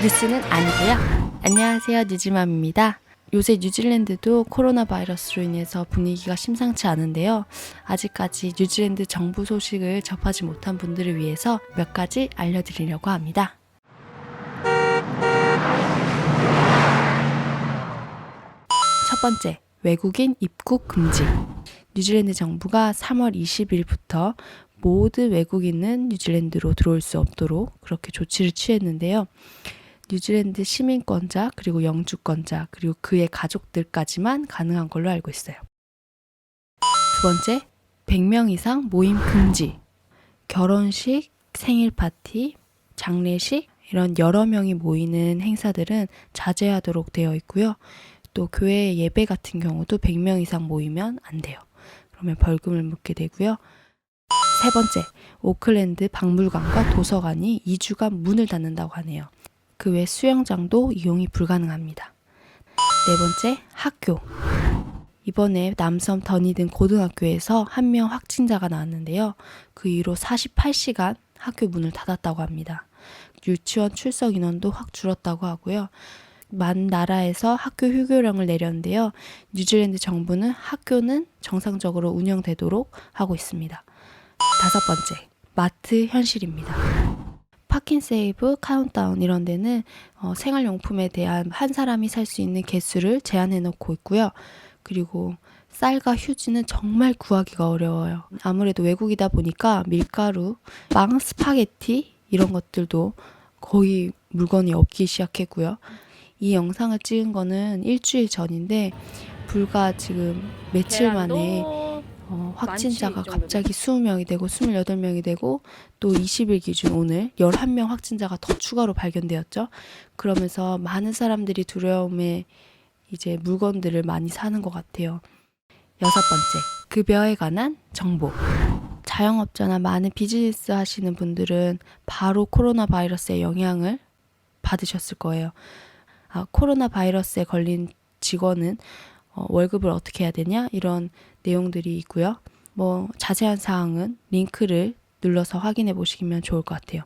뉴스는 아니고요. 안녕하세요. 뉴지맘입니다. 요새 뉴질랜드도 코로나 바이러스로 인해서 분위기가 심상치 않은데요. 아직까지 뉴질랜드 정부 소식을 접하지 못한 분들을 위해서 몇 가지 알려드리려고 합니다. 첫 번째, 외국인 입국 금지. 뉴질랜드 정부가 3월 20일부터 모든 외국인은 뉴질랜드로 들어올 수 없도록 그렇게 조치를 취했는데요. 뉴질랜드 시민권자 그리고 영주권자 그리고 그의 가족들까지만 가능한 걸로 알고 있어요. 두 번째, 100명 이상 모임 금지. 결혼식, 생일 파티, 장례식 이런 여러 명이 모이는 행사들은 자제하도록 되어 있고요. 또 교회 예배 같은 경우도 100명 이상 모이면 안 돼요. 그러면 벌금을 묻게 되고요. 세 번째, 오클랜드 박물관과 도서관이 2주간 문을 닫는다고 하네요. 그 외 수영장도 이용이 불가능합니다. 네 번째, 학교. 이번에 남섬 더니든 고등학교에서 한 명 확진자가 나왔는데요. 그 이후로 48시간 학교 문을 닫았다고 합니다. 유치원 출석 인원도 확 줄었다고 하고요. 만 나라에서 학교 휴교령을 내렸는데요. 뉴질랜드 정부는 학교는 정상적으로 운영되도록 하고 있습니다. 다섯 번째, 마트 현실입니다. 파킨세이브, 카운트다운 이런 데는 어, 생활용품에 대한 한 사람이 살 수 있는 개수를 제한해 놓고 있고요. 그리고 쌀과 휴지는 정말 구하기가 어려워요. 아무래도 외국이다 보니까 밀가루, 빵, 스파게티 이런 것들도 거의 물건이 없기 시작했고요. 이 영상을 찍은 거는 일주일 전인데 불과 지금 며칠 만에 어, 확진자가 이 정도면. 갑자기 20명이 되고 28명이 되고 또 20일 기준 오늘 11명 확진자가 더 추가로 발견되었죠. 그러면서 많은 사람들이 두려움에 이제 물건들을 많이 사는 것 같아요. 여섯 번째, 급여에 관한 정보. 자영업자나 많은 비즈니스 하시는 분들은 바로 코로나 바이러스의 영향을 받으셨을 거예요. 아, 코로나 바이러스에 걸린 직원은 어, 월급을 어떻게 해야 되냐 이런 내용들이 있고요. 뭐 자세한 사항은 링크를 눌러서 확인해 보시면 좋을 것 같아요.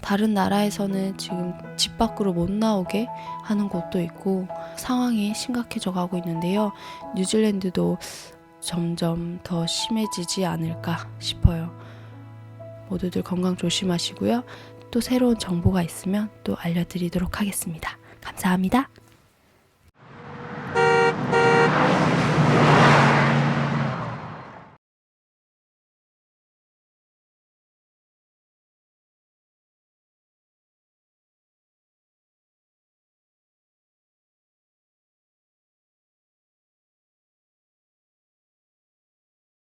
다른 나라에서는 지금 집 밖으로 못 나오게 하는 곳도 있고 상황이 심각해져 가고 있는데요. 뉴질랜드도 점점 더 심해지지 않을까 싶어요. 모두들 건강 조심하시고요. 또 새로운 정보가 있으면 또 알려드리도록 하겠습니다. 감사합니다.